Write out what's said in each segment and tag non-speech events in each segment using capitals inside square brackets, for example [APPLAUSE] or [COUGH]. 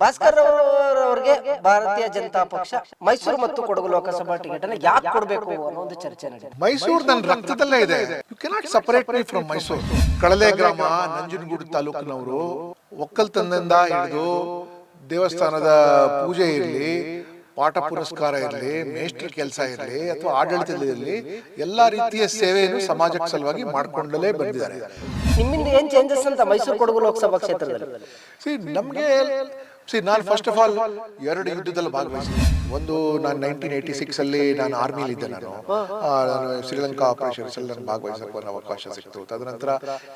ಭಾಸ್ಕರ್ ಅವರಿಗೆ ಭಾರತೀಯ ಜನತಾ ಪಕ್ಷ ಮೈಸೂರು ಮತ್ತು ಕೊಡಗು ಲೋಕಸಭಾ ಟಿಕೆಟ್ ಅನ್ನು ಯಾಕೆ ಕೊಡಬೇಕು ಅನ್ನೋ ಒಂದು ಚರ್ಚೆ ನಡೆಯಿತು ಮೈಸೂರು ನನ್ನ ರಕ್ತದಲ್ಲೇ ಇದೆ. You cannot separate me from Mysuru. Kalale ಗ್ರಾಮ ನಂಜನಗೂಡು ತಾಲೂಕಿನವರು ಒಕ್ಕಲ್ತನದಿಂದ ಹಿಡಿದು ದೇವಸ್ಥಾನದ ಪೂಜೆ ಇರಲಿ ಪಾಠ ಪುರಸ್ಕಾರ ಇರಲಿ ಮೇಷ್ಟ್ರ ಕೆಲಸ ಇರಲಿ ಅಥವಾ ಆಡಳಿತದಲ್ಲಿ ಎಲ್ಲಾ ರೀತಿಯ ಸೇವೆಯನ್ನು ಸಮಾಜಕ್ಕೆ ಸಲುವಾಗಿ ಮಾಡ್ಕೊಂಡಲೇ ಬಂದಿದ್ದಾರೆ. ನಿಮ್ಮಿಂದ ಏನ್ ಚೇಂಜಸ್ ಅಂತ ಮೈಸೂರು ಕೊಡಗು ಲೋಕಸಭಾ ಕ್ಷೇತ್ರದಲ್ಲಿ? ಸಿ ನಮಗೆ ಸಿ ನಾನು ಫಸ್ಟ್ ಆಫ್ ಆಲ್ ಎರಡು ಯುದ್ಧದಲ್ಲಿ ಭಾಗವಹಿಸಿದೆ. ಒಂದು ನಾನು ನೈನ್ಟೀನ್ ಏಯ್ಟಿ ಸಿಕ್ಸ್ ಅಲ್ಲಿ ನಾನು ಆರ್ಮಿಲಿ ಇದ್ದೆ ನಾನು ನಾನು ಶ್ರೀಲಂಕಾ ಆಪರೇಷನ್ಸ್ ಅಲ್ಲಿ ನಾನು ಭಾಗವಹಿಸಕ್ಕೆ ಒಂದು ಅವಕಾಶ ಸಿಕ್ತು. ತದನಂತರ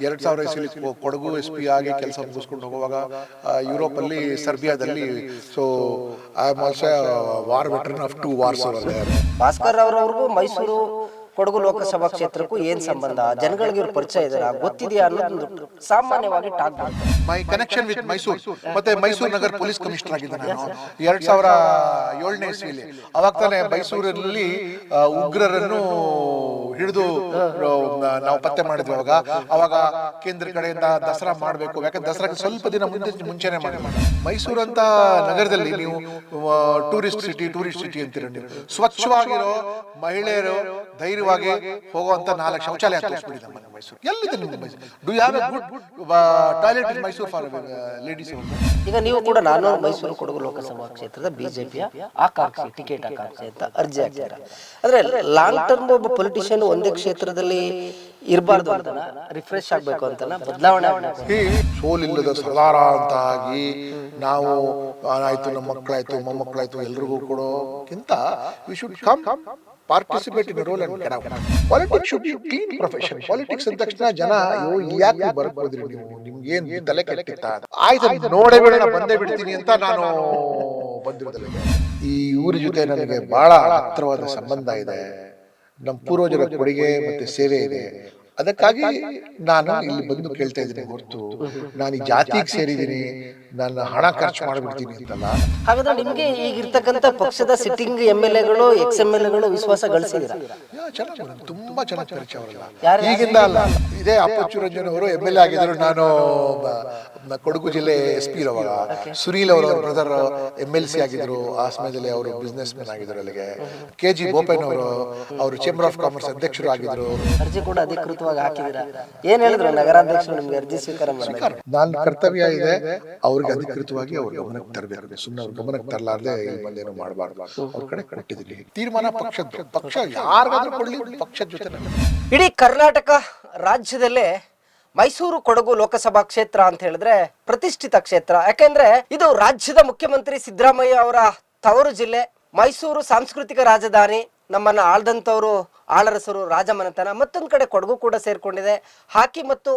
ಎರಡು ಸಾವಿರ ಇಸ್ವಿಲಿ ಕೊಡಗು ಎಸ್ ಪಿ ಆಗಿ ಕೆಲಸ ಮುಗಿಸ್ಕೊಂಡು ಹೋಗುವಾಗ ಯುರೋಪ್ ಅಲ್ಲಿ ಸರ್ಬಿಯಾದಲ್ಲಿ so I am also war veteran of two wars Bhaskar ಅವರವ್ರಿಗೂ Mysuru Kodagu Lok Sabha ಕ್ಷೇತ್ರಕ್ಕೂ ಏನ್ ಸಂಬಂಧ? ಜನಗಳಿಗೆ ಇವ್ರ ಪರಿಚಯ ಇದೆಯಾ ಗೊತ್ತಿದೆಯಾ ಅನ್ನೋದೊಂದು ಸಾಮಾನ್ಯವಾಗಿ talk my connection with Mysuru ಮತ್ತೆ ಮೈಸೂರು ನಗರ ಪೊಲೀಸ್ ಕಮಿಷನರ್ ಆಗಿದ್ದೆ ನಾನು. ಎರಡ್ ಸಾವಿರ ಏಳನೇ ಇಸ್ವಿಲಿ. ಅವಾಗ ತಾನೇ ಮೈಸೂರಲ್ಲಿ ಉಗ್ರರನ್ನು ಹಿಡಿದು ನಾವು ಪತ್ತೆ ಮಾಡಿದ್ವಿ ಅವಾಗ. ಅವಾಗ. ಕೇಂದ್ರ ಕಡೆಯಿಂದ ದಸರಾ ಮಾಡಬೇಕು. ಯಾಕಂದ್ರೆ ದಸರಾಕ್ಕೆ ಸ್ವಲ್ಪ ದಿನ ಮುಂದೆ ಮುಂಚೆನೆ ಮಾಡಿ ಮೈಸೂರು ಅಂತ ನಗರದಲ್ಲಿ ನೀವು ಟೂರಿಸ್ಟ್ ಸಿಟಿ ಟೂರಿಸ್ಟ್ ಸಿಟಿ ಅಂತೀರ ನೀವು. ಸ್ವಚ್ಛವಾಗಿರೋ ಮಹಿಳೆಯರು ಧೈರ್ಯವಾಗಿ ಹೋಗುವಂತ ನಾಲ್ಕು ಶೌಚಾಲಯ ತೋರಿಸ್ಬಿಡಿ ನಮ್ಮ ಮೈಸೂರು. ಎಲ್ಲಿದೆ ನಿಮ್ಮ Mysuru? Do have a good toilet in Mysuru for ladies ಈಗ ನೀವು ಕೂಡ ನಾನು ಮೈಸೂರು ಕೊಡಗು ಲೋಕಸಭಾ ಕ್ಷೇತ್ರದ ಬಿಜೆಪಿಯ ಆಕಾಂಕ್ಷಿ ಟಿಕೆಟ್ ಆಕಾಂಕ್ಷಿ ಅಂತ ಅರ್ಜಿ ಹಾಕ್ತಾರೆ? ಅಂದ್ರೆ ಲಾಂಗ್ ಟರ್ಮ್ ಒಬ್ಬ ಪೊಲಿಟಿಷಿಯನ್ ಒಂದೇ ಕ್ಷೇತ್ರದಲ್ಲಿ ಇರಬಾರ್ದು ಅಂತ ರಿಫ್ರೆಶ್ ಆಗಬೇಕು ಅಂತ ಬದಲಾವಣೆ ಸೋಲಿಲ್ಲದ ಸದಾರ ಅಂತ ಆಗಿ ನಾವು ಆಯಿತು ಆಯ್ತು ನಮ್ಮ ಮಕ್ಕಳಾಯ್ತು ಮೊಮ್ಮಕ್ಕಳಾಯ್ತು ಎಲ್ರಿಗೂ ಕೊಡೋಕ್ಕಿಂತ we should come participate in role and politics should be clean profession politics ಅಂದ ತಕ್ಷಣ ಜನ, ಅಯ್ಯೋ ಯಾಕೆ ಬರ್ಬೋದ್ರಿ ನೀವು? ನಿಮ್ಗೆ ಏನ್ ತಲೆ ಕೆಟ್ಟಿತ್ತ? ಆಯ್ತು, ನೋಡೇ ಬೇಡ ಬಂದೇ ಬಿಡ್ತೀನಿ ಅಂತ ನಾನು ಬಂದಿರೋದಿಲ್ಲ. ಈ ಊರ ಜೊತೆ ನನಗೆ ಬಹಳ ಹತ್ತಿರವಾದ ಸಂಬಂಧ ಇದೆ. ನಮ್ಮ ಪೂರ್ವಜರ ಕೊಡುಗೆ ಮತ್ತೆ ಸೇವೆ ಇದೆ. ಅದಕ್ಕಾಗಿ ನಾನು ಇಲ್ಲಿ ಬಂದು ಕೇಳ್ತಾ ಇದ್ದೀನಿ ಹೊರತು. ನಾನು ಈ ಜಾತಿಗೆ ಸೇರಿದ್ದೀನಿ. ನನ್ನ ಹಣ ಖರ್ಚು ಮಾಡಿಬಿಡ್ತೀನಿ ಅಂತಲ್ಲ. ಹಾಗಾದ್ರೆ ನಿಮ್ಗೆ ಈಗ ಇರ್ತಕ್ಕಂಥ ಪಕ್ಷದ ಸಿಟ್ಟಿಂಗ್ ಎಂ ಎಲ್ ಎಗಳು ಎಕ್ಸ್ ಎಂ ಎಲ್ ಎಗಳು ವಿಶ್ವಾಸ ಗಳಿಸಿದಿರ? ಯಾ, ಚೆನ್ನಾಗಿ ನನಗೆ ತುಂಬಾ ಚೆನ್ನಾಗಿ ಪರಿಚಯ ಅವರಲ್ಲ? ಈಗಿಂದ ಅಲ್ಲ. ಇದೇ ಅಪ್ಪಚ್ಚು ರಂಜನ್ ಅವರು ಎಂ ಎಲ್ ಎ ಆಗಿದ್ರು ನಾನು ಕೊಡಗು ಜಿಲ್ಲೆ ಎಸ್ ಪಿ ಇರುವಾಗ ಸುನೀಲ್ ಅವರು ಬ್ರದರ್ ಎಂ ಎಲ್ ಸಿ ಆಗಿದ್ರು. ಆ ಸಮಯದಲ್ಲಿ ಅವರು ಬಿಸ್ನೆಸ್ ಮ್ಯಾನ್ ಆಗಿದ್ರು ಅಲ್ಲಿಗೆ. ಕೆ ಜಿ ಬೋಪಯ್ಯ ಅವರು ಅವರು ಚೇಂಬರ್ ಆಫ್ ಕಾಮರ್ಸ್ ಅಧ್ಯಕ್ಷರು ಆಗಿದ್ರು. ಅರ್ಜಿ ಕೂಡ ಅಧಿಕೃತವಾಗಿ ಹಾಕಿದ್ರು? ಏನ್ ಹೇಳಿದ್ರು ನಗರಾಧ್ಯಕ್ಷರು ನಿಮ್ಗೆ ಅರ್ಜಿ ಸ್ವೀಕಾರ ನಾನು ಕರ್ತವ್ಯ ಇದೆ. ಅವ್ರಿಗೆ ಅಧಿಕೃತವಾಗಿ ಅವ್ರ ಗಮನಕ್ಕೆ ತರಬೇಕು. ಸುಮ್ಮನೆ ಅವ್ರ ಗಮನಕ್ಕೆ ತರಲಾರ್ದೆ ಇಲ್ಲಿ ಬಂದೇನು ಮಾಡಬಾರ್ದು. ಅವ್ರ ಕಡೆ ಕೊಟ್ಟಿದ್ದೀನಿ ತೀರ್ಮಾನ ಪಕ್ಷದ ಪಕ್ಷ ಯಾರಿಗಾದ್ರೂ ಕೊಡ್ಲಿ ಪಕ್ಷದ ಜೊತೆ ಇಡೀ ಕರ್ನಾಟಕ ರಾಜ್ಯದಲ್ಲೇ ಮೈಸೂರು ಕೊಡಗು ಲೋಕಸಭಾ ಕ್ಷೇತ್ರ ಅಂತ ಹೇಳಿದ್ರೆ ಪ್ರತಿಷ್ಠಿತ ಕ್ಷೇತ್ರ. ಯಾಕೆಂದ್ರೆ ಇದು ರಾಜ್ಯದ ಮುಖ್ಯಮಂತ್ರಿ ಸಿದ್ದರಾಮಯ್ಯ ಅವರ ತವರು ಜಿಲ್ಲೆ. ಮೈಸೂರು ಸಾಂಸ್ಕೃತಿಕ ರಾಜಧಾನಿ. ನಮ್ಮನ್ನ ಆಳ್ದಂತವರು ಆಳರಸರು, ರಾಜಮನೆತನ ಮತ್ತೊಂದು ಕಡೆ ಕೊಡಗು ಕೂಡ ಸೇರ್ಕೊಂಡಿದೆ. ಹಾಕಿ ಮತ್ತು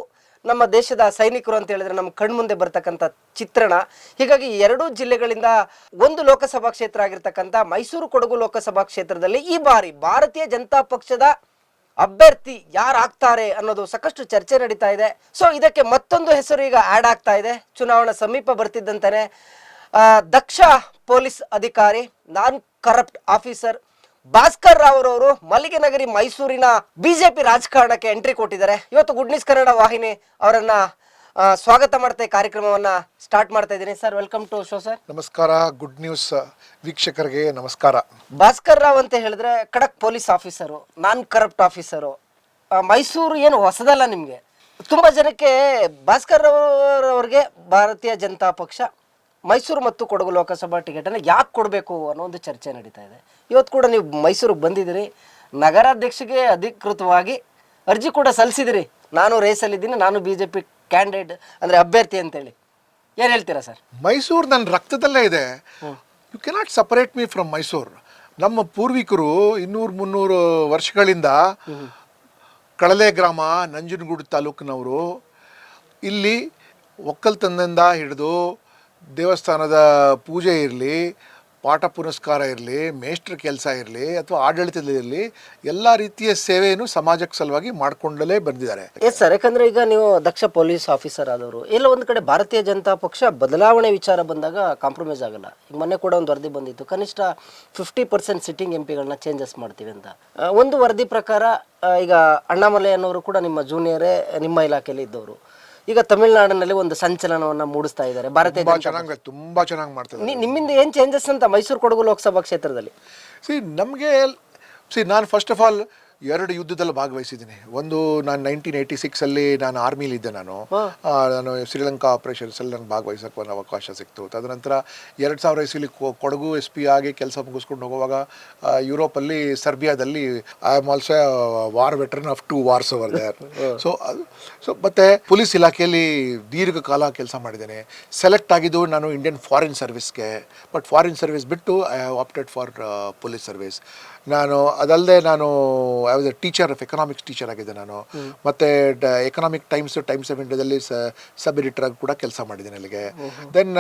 ನಮ್ಮ ದೇಶದ ಸೈನಿಕರು ಅಂತ ಹೇಳಿದ್ರೆ ನಮ್ಮ ಕಣ್ಮುಂದೆ ಬರ್ತಕ್ಕಂಥ ಚಿತ್ರಣ. ಹೀಗಾಗಿ ಎರಡೂ ಜಿಲ್ಲೆಗಳಿಂದ ಒಂದು ಲೋಕಸಭಾ ಕ್ಷೇತ್ರ ಆಗಿರ್ತಕ್ಕಂಥ ಮೈಸೂರು ಕೊಡಗು ಲೋಕಸಭಾ ಕ್ಷೇತ್ರದಲ್ಲಿ ಈ ಬಾರಿ ಭಾರತೀಯ ಜನತಾ ಪಕ್ಷದ ಅಭ್ಯರ್ಥಿ ಯಾರಾಗ್ತಾರೆ ಅನ್ನೋದು ಸಾಕಷ್ಟು ಚರ್ಚೆ ನಡೀತಾ ಇದೆ. ಸೊ ಇದಕ್ಕೆ ಮತ್ತೊಂದು ಹೆಸರು ಈಗ ಆಡ್ ಆಗ್ತಾ ಇದೆ. ಚುನಾವಣಾ ಸಮೀಪ ಬರ್ತಿದ್ದಂತಾನೆ ದಕ್ಷ ಪೊಲೀಸ್ ಅಧಿಕಾರಿ non corrupt officer Bhaskar Rao ಅವರು ಮಲ್ಲಿಗೆ ನಗರಿ ಮೈಸೂರಿನ ಬಿಜೆಪಿ ರಾಜಕಾರಣಕ್ಕೆ ಎಂಟ್ರಿ ಕೊಟ್ಟಿದ್ದಾರೆ. ಇವತ್ತು ಗುಡ್ ಕನ್ನಡ ವಾಹಿನಿ ಅವರನ್ನ ಸ್ವಾಗತ ಮಾಡ್ತಾ ಈ ಕಾರ್ಯಕ್ರಮವನ್ನ ಸ್ಟಾರ್ಟ್ ಮಾಡ್ತಾ ಇದ್ದೀನಿ. Sir welcome to show sir ನಮಸ್ಕಾರ ಗುಡ್ ನ್ಯೂಸ್ ವೀಕ್ಷಕರಿಗೆ ನಮಸ್ಕಾರ. ಭಾಸ್ಕರ್ ರಾವ್ ಅಂತ ಹೇಳಿದ್ರೆ ಖಡಕ್ police officer non corrupt officer Mysuru ಏನು ಹೊಸದಲ್ಲ ನಿಮಗೆ? ತುಂಬಾ ಜನಕ್ಕೆ ಭಾಸ್ಕರ್ ರಾವ್ ಭಾರತೀಯ ಜನತಾ ಪಕ್ಷ ಮೈಸೂರು ಮತ್ತು ಕೊಡಗು ಲೋಕಸಭಾ ಟಿಕೆಟನ್ನು ಯಾಕೆ ಕೊಡಬೇಕು ಅನ್ನೋ ಒಂದು ಚರ್ಚೆ ನಡೀತಾ ಇದೆ. ಇವತ್ತು ಕೂಡ ನೀವು ಮೈಸೂರಿಗೆ ಬಂದಿದ್ದೀರಿ. ನಗರಾಧ್ಯಕ್ಷಗೆ ಅಧಿಕೃತವಾಗಿ ಅರ್ಜಿ ಕೂಡ ಸಲ್ಲಿಸಿದಿರಿ. ನಾನು ರೇಸಲ್ಲಿದ್ದೀನಿ ನಾನು ಬಿ ಜೆ ಪಿ ಕ್ಯಾಂಡಿಡೇಟ್ ಅಂದರೆ ಅಭ್ಯರ್ಥಿ ಅಂತೇಳಿ. ಏನು ಹೇಳ್ತೀರಾ ಸರ್? ಮೈಸೂರು ನನ್ನ ರಕ್ತದಲ್ಲೇ ಇದೆ. You cannot separate me from Mysuru. ನಮ್ಮ ಪೂರ್ವಿಕರು ಇನ್ನೂರು ಮುನ್ನೂರು ವರ್ಷಗಳಿಂದ ಕಳಲೆ ಗ್ರಾಮ ನಂಜನಗೂಡು ತಾಲೂಕಿನವರು. ಇಲ್ಲಿ ಒಕ್ಕಲ್ತನದಿಂದ ಹಿಡಿದು ದೇವಸ್ಥಾನದ ಪೂಜೆ ಇರಲಿ ಪಾಠ ಪುರಸ್ಕಾರ ಇರಲಿ, ಮೇಷ್ಟ್ರ ಕೆಲಸ ಇರಲಿ ಅಥವಾ ಆಡಳಿತದಲ್ಲಿ ಎಲ್ಲ ರೀತಿಯ ಸೇವೆಯನ್ನು ಸಮಾಜಕ್ಕೆ ಸಲುವಾಗಿ ಮಾಡಿಕೊಂಡಲೇ ಬಂದಿದ್ದಾರೆ. ಎಸ್ ಸರ್, ಯಾಕಂದ್ರೆ ಈಗ ನೀವು ದಕ್ಷ ಪೊಲೀಸ್ ಆಫೀಸರ್ ಆದವರು ಎಲ್ಲ ಒಂದು ಕಡೆ ಭಾರತೀಯ ಜನತಾ ಪಕ್ಷ ಬದಲಾವಣೆ ವಿಚಾರ ಬಂದಾಗ ಕಾಂಪ್ರಮೈಸ್ ಆಗಲ್ಲ. ಈಗ ಮೊನ್ನೆ ಕೂಡ ಒಂದು ವರದಿ ಬಂದಿತ್ತು, ಕನಿಷ್ಠ ಫಿಫ್ಟಿ ಪರ್ಸೆಂಟ್ ಸಿಟ್ಟಿಂಗ್ ಎಂ ಪಿಗಳನ್ನ ಚೇಂಜಸ್ ಮಾಡ್ತೀವಿ ಅಂತ. ಒಂದು ವರದಿ ಪ್ರಕಾರ ಈಗ ಅಣ್ಣಾಮಲೈ ಅನ್ನೋರು ಕೂಡ ನಿಮ್ಮ ಜೂನಿಯರೇ ನಿಮ್ಮ ಇಲಾಖೆಯಲ್ಲಿ ಇದ್ದವರು. ಈಗ ತಮಿಳುನಾಡಿನಲ್ಲಿ ಒಂದು ಸಂಚಲನವನ್ನ ಮೂಡಿಸ್ತಾ ಇದ್ದಾರೆ. ಭಾರತೀಯ ತುಂಬಾ ಚೆನ್ನಾಗಿ ತುಂಬಾ ಚೆನ್ನಾಗಿ ಮಾಡ್ತಾರೆ ನಿ- ನಿಮ್ಮಿಂದ ಏನ್ ಚೇಂಜಸ್ ಅಂತ ಮೈಸೂರು ಕೊಡಗು ಲೋಕಸಭಾ ಕ್ಷೇತ್ರದಲ್ಲಿ? ಸಿ ನಮಗೆ ಸಿ ನಾನು ಫಸ್ಟ್ ಆಫ್ ಆಲ್ ಎರಡು ಯುದ್ಧದಲ್ಲಿ ಭಾಗವಹಿಸಿದ್ದೀನಿ. ಒಂದು ನಾನು ನೈನ್ಟೀನ್ ಏಯ್ಟಿ ಸಿಕ್ಸಲ್ಲಿ ನಾನು ಆರ್ಮಿಲಿ ಇದ್ದೆ ನಾನು ಆ, ನಾನು ಶ್ರೀಲಂಕಾ ಆಪರೇಷನ್ಸಲ್ಲಿ ನಾನು ಭಾಗವಹಿಸೋಕ್ಕೆ ಒಂದು ಅವಕಾಶ ಸಿಕ್ತು. ತದನಂತರ ಎರಡು ಸಾವಿರ ಇಸ್ವಿಲಿ ಕೊಡಗು ಎಸ್ ಪಿ ಆಗಿ ಕೆಲಸ ಮುಗಿಸ್ಕೊಂಡು ಹೋಗುವಾಗ ಆ, ಯುರೋಪಲ್ಲಿ ಸರ್ಬಿಯಾದಲ್ಲಿ I am also war veteran of two wars over there so so ಮತ್ತೆ ಪೊಲೀಸ್ ಇಲಾಖೆಯಲ್ಲಿ ದೀರ್ಘಕಾಲ ಕೆಲಸ ಮಾಡಿದ್ದೇನೆ. ಸೆಲೆಕ್ಟ್ ಆಗಿದ್ದು ನಾನು ಇಂಡಿಯನ್ ಫಾರಿನ್ ಸರ್ವಿಸ್ಗೆ ಬಟ್ ಫಾರಿನ್ ಸರ್ವಿಸ್ ಬಿಟ್ಟು I have opted for police service ನಾನು ಅದಲ್ಲದೆ ನಾನು I was a teacher of economics teacher ಆಗಿದ್ದೆ ನಾನು. ಮತ್ತೆ ಎಕನಾಮಿಕ್ ಟೈಮ್ಸ್ ಟೈಮ್ಸ್ ಆಫ್ ಇಂಡಿಯಾದಲ್ಲಿ ಸಬ್ ಎಡಿಟರ್ ಆಗಿ ಕೂಡ ಕೆಲಸ ಮಾಡಿದ್ದೇನೆ ಅಲ್ಲಿಗೆ ದೆನ್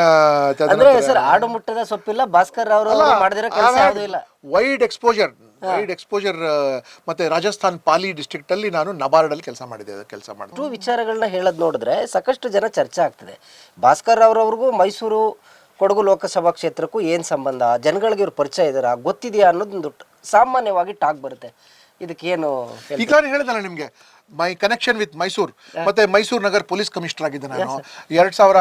ಅಂದ್ರೆ ಸರ್ ಆಡು ಮುಟ್ಟದ ಸೊಪ್ಪಿಲ್ಲ ಭಾಸ್ಕರ್ ಅವರು ಮಾಡಿದಿರೋ ಕೆಲಸ ಯಾವುದೂ ಇಲ್ಲ. ವೈಡ್ ಎಕ್ಸ್ಪೋಜರ್ ವೈಡ್ ಎಕ್ಸ್ಪೋಜರ್ ಮತ್ತೆ ರಾಜಸ್ಥಾನ್ ಪಾಲಿ ಡಿಸ್ಟ್ರಿಕ್ಟ್ ಅಲ್ಲಿ ನಾನು ನಬಾರ್ಡ್ ಅಲ್ಲಿ ಕೆಲಸ ಮಾಡಿದೆ ಕೆಲಸ ಮಾಡಿದೆ. ಟೂ ವಿಚಾರಗಳನ್ನ ಹೇಳದ್ ನೋಡಿದ್ರೆ ಸಾಕಷ್ಟು ಜನ ಚರ್ಚೆ ಆಗ್ತದೆ. ಭಾಸ್ಕರ್ ಅವರವ್ರಿಗೂ ಮೈಸೂರು ಕೊಡಗು ಲೋಕಸಭಾ ಕ್ಷೇತ್ರಕ್ಕೂ ಏನ್ ಸಂಬಂಧ? ಜನಗಳಿಗೆ ಇವ್ರು ಪರಿಚಯ ಇದಾರ ಗೊತ್ತಿದೆಯಾ ಅನ್ನೋದೊಂದು ಸಾಮಾನ್ಯವಾಗಿ ಟಾಕ್ ಬರುತ್ತೆ. ಇದಕ್ಕೇನು ಹೇಳ್ತೀರಾ? ಈಗ ನಾನು ಹೇಳಿದಲ್ಲ ನಿಮಗೆ ಮೈ ಕನೆಕ್ಷನ್ ವಿತ್ ಮೈಸೂರು ಮತ್ತೆ ಮೈಸೂರು ನಗರ ಪೊಲೀಸ್ ಕಮಿಷನರ್ ಆಗಿದ್ದೆ ನಾನು. ಎರಡ್ ಸಾವಿರ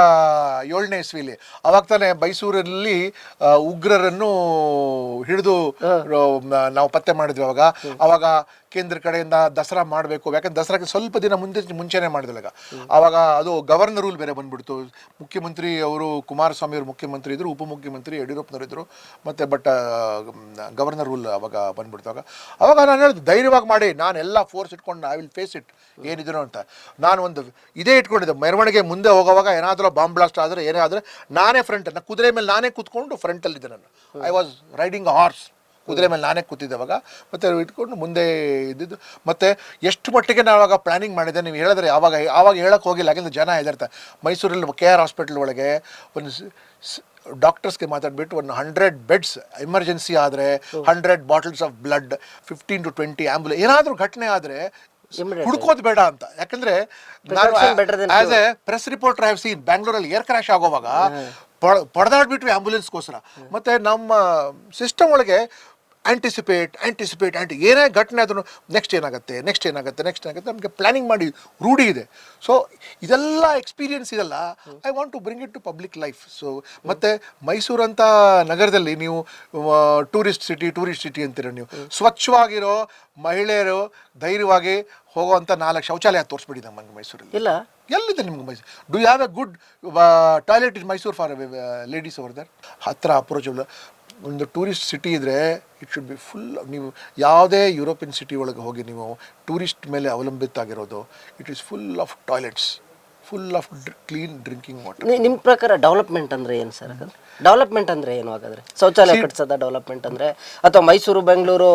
ಏಳನೇ ಇಸ್ವಿಲಿ. ಅವಾಗ ತಾನೆ ಮೈಸೂರಲ್ಲಿ ಉಗ್ರರನ್ನು ಹಿಡಿದು ನಾವು ಪತ್ತೆ ಮಾಡಿದ್ವಿ ಅವಾಗ. ಅವಾಗ ಕೇಂದ್ರ ಕಡೆಯಿಂದ ದಸರಾ ಮಾಡಬೇಕು. ಯಾಕಂದ್ರೆ ದಸರಾಕ್ಕೆ ಸ್ವಲ್ಪ ದಿನ ಮುಂದೆ ಮುಂಚೆನೆ ಮಾಡಿದಾಗ ಆವಾಗ ಅದು ಗವರ್ನರ್ ರೂಲ್ ಬೇರೆ ಬಂದ್ಬಿಡ್ತು. ಮುಖ್ಯಮಂತ್ರಿ ಅವರು ಕುಮಾರಸ್ವಾಮಿ ಅವರು ಮುಖ್ಯಮಂತ್ರಿ ಇದ್ದರು ಉಪಮುಖ್ಯಮಂತ್ರಿ ಯಡಿಯೂರಪ್ಪನವರು ಇದ್ರು, ಮತ್ತೆ ಬಟ್ ಗವರ್ನರ್ ರೂಲ್ ಅವಾಗ ಬಂದ್ಬಿಡ್ತು. ಅವಾಗ ಅವಾಗ ನಾನು ಹೇಳಿದೆ ಧೈರ್ಯವಾಗಿ ಮಾಡಿ, ನಾನು ಎಲ್ಲ ಫೋರ್ಸ್ ಇಟ್ಕೊಂಡು ಐ ವಿಲ್ ಫೇಸ್ ಇಟ್ ಏನಿದ್ರು ಅಂತ. ನಾನು ಒಂದು ಇದೇ ಇಟ್ಕೊಂಡಿದ್ದೆ. ಮೆರವಣಿಗೆ ಮುಂದೆ ಹೋಗೋವಾಗ ಏನಾದರೂ ಬಾಂಬ್ ಬ್ಲಾಸ್ಟ್ ಆದರೆ ಏನೇ ಆದರೆ ನಾನೇ ಫ್ರಂಟ್ ನಾನು ಕುದುರೆ ಮೇಲೆ ನಾನೇ ಕೂತ್ಕೊಂಡು ಫ್ರಂಟಲ್ಲಿದ್ದೆ ನಾನು. ಐ ವಾಸ್ ರೈಡಿಂಗ್ ಹಾರ್ಸ್ ಕುದುರೆ ಮೇಲೆ ನಾನೇ ಕೂತಿದ್ದೆ ಅವಾಗ ಮತ್ತೆ ಇಟ್ಕೊಂಡು ಮುಂದೆ ಇದ್ದಿದ್ದು. ಮತ್ತೆ ಎಷ್ಟು ಮಟ್ಟಿಗೆ ನಾನು ಅವಾಗ ಪ್ಲಾನಿಂಗ್ ಮಾಡಿದ್ದೆ ನೀವು ಹೇಳಿದ್ರೆ ಆವಾಗ ಆವಾಗ ಹೇಳಕ್ಕೆ ಹೋಗಿಲ್ಲ ಯಾಕಂದ್ರೆ ಜನ ಹೆದರ್ತಾರೆ. ಮೈಸೂರಲ್ಲಿ ಕೆ ಆರ್ ಹಾಸ್ಪಿಟಲ್ ಒಳಗೆ ಒಂದು ಡಾಕ್ಟರ್ಸ್ಗೆ ಮಾತಾಡ್ಬಿಟ್ಟು ಒಂದು ಹಂಡ್ರೆಡ್ ಬೆಡ್ಸ್ ಎಮರ್ಜೆನ್ಸಿ ಆದರೆ hundred bottles of blood fifteen to twenty ambulance ಏನಾದರೂ ಘಟನೆ ಆದರೆ ಹುಡ್ಕೋದು ಬೇಡ ಅಂತ. ಯಾಕಂದ್ರೆ ನಾನು as a press reporter have seen ಬ್ಯಾಂಗ್ಳೂರಲ್ಲಿ ಏರ್ ಕ್ರಾಶ್ ಆಗೋವಾಗ ಪಡೆದಾಡ್ಬಿಟ್ವಿ ಆಂಬುಲೆನ್ಸ್ಗೋಸ್ಕರ ಮತ್ತೆ ನಮ್ಮ ಸಿಸ್ಟಮ್ ಒಳಗೆ ಆಂಟಿಸಿಪೇಟ್ ಆಂಟಿಸಿಪೇಟ್ ಆಂಟಿ ಏನೇ ಘಟನೆ ಆದ್ರೂ ನೆಕ್ಸ್ಟ್ ಏನಾಗುತ್ತೆ ನೆಕ್ಸ್ಟ್ ಏನಾಗುತ್ತೆ ನೆಕ್ಸ್ಟ್ ಏನಾಗುತ್ತೆ ನಮಗೆ ಪ್ಲ್ಯಾನಿಂಗ್ ಮಾಡಿ ರೂಢಿ ಇದೆ. ಸೊ ಇದೆಲ್ಲ ಎಕ್ಸ್ಪೀರಿಯನ್ಸ್ ಇದೆಲ್ಲ I want to bring it to public life so ಮತ್ತು ಮೈಸೂರಂಥ ನಗರದಲ್ಲಿ ನೀವು ಟೂರಿಸ್ಟ್ ಸಿಟಿ ಟೂರಿಸ್ಟ್ ಸಿಟಿ ಅಂತೀರ ನೀವು ಸ್ವಚ್ಛವಾಗಿರೋ ಮಹಿಳೆಯರು ಧೈರ್ಯವಾಗಿ ಹೋಗುವಂಥ ನಾಲ್ಕು ಶೌಚಾಲಯ ತೋರಿಸ್ಬಿಡಿ ನಮಗೆ ಮೈಸೂರಲ್ಲಿ. ಇಲ್ಲ. ಎಲ್ಲಿದೆ ನಿಮ್ಗೆ Mysuru? Do have a good toilet in Mysuru for ladies over there ಹತ್ರ ಅಪ್ರೋಚಬಲ್ ಒಂದು ಟೂರಿಸ್ಟ್ ಸಿಟಿ ಇದ್ದರೆ ಇಟ್ ಶುಡ್ ಬಿ ಫುಲ್ ನೀವು ಯಾವುದೇ ಯುರೋಪಿಯನ್ ಸಿಟಿ ಒಳಗೆ ಹೋಗಿ ನೀವು ಟೂರಿಸ್ಟ್ ಮೇಲೆ ಅವಲಂಬಿತ ಆಗಿರೋದು it is full of toilets full of clean drinking water ನಿಮ್ಮ ನಿಮ್ ಪ್ರಕಾರ ಡೆವಲಪ್ಮೆಂಟ್ ಅಂದ್ರೆ ಏನು ಸರ್ ಡೆವಲಪ್ಮೆಂಟ್ ಅಂದ್ರೆ ಏನು ಹಾಗಾದ್ರೆ? ಶೌಚಾಲಯ ಕಟ್ಸೋದ ಡೆವಲಪ್ಮೆಂಟ್ ಅಂದ್ರೆ? ಅಥವಾ ಮೈಸೂರು ಬೆಂಗಳೂರು